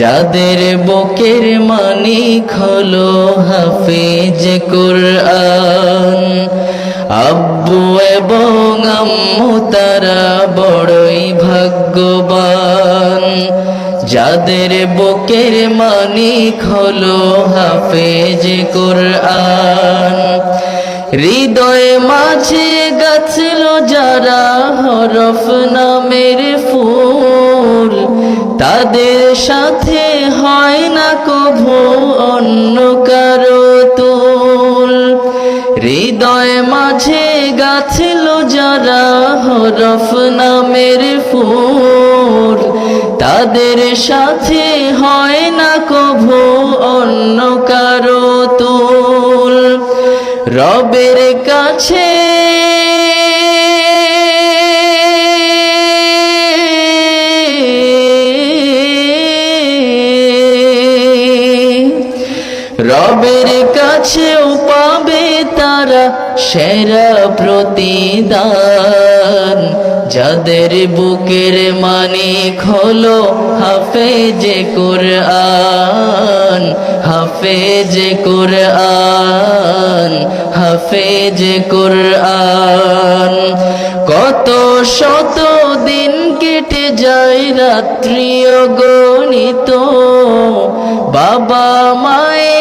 যাদের বুকের মানিক হলো হাফিজ কোরআন। আব্বু এবং আম্মু তারা বড়ই ভাগ্যবান। যাদের বুকের মানিক হলো হাফেজ কোরআন। হৃদয়ে মাঝে গাছল যারা হরফ নামের ফুল। তাদের সাথে হয় না কভু অন্য কারও তুল। হৃদয় মাঝে গাছিল যারা হরফ নামের ফুল। তাদের সাথে হয় না কভু অন্য কারও তুল। রবের কাছে রবের কাছেও পাবে তারা সেরা প্রতিদান। যাদের বুকের মানে খোলো হাফে মানিক হলো হাফেজে কোরআন হাফেজে কোরআন হাফেজে কোরআন। কত শত দিন কেটে যায় রাত্রি গণিত, বাবা মায়ের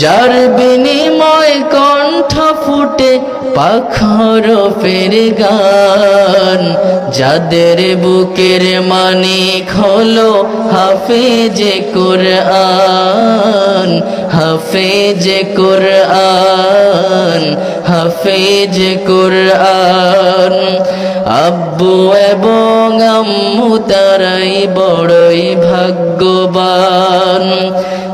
যার বিনিময় কণ্ঠ ফুটে পাখর ফের গান। যাদের বুকের মানিক হলো হাফেজে কোরআন হাফেজে কোরআন হাফেজে কোরআন। আব্বু এবং আম্মু তারাই বড়ই ভাগ্যবান।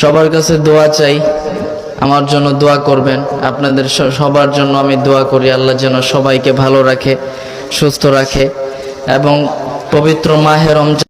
সবার কাছে দোয়া চাই। আমার জন্য দোয়া করবেন। আপনাদের সবার জন্য আমি দোয়া করি। আল্লাহ যেন সবাইকে ভালো রাখে, সুস্থ রাখে এবং পবিত্র মাহের রমজান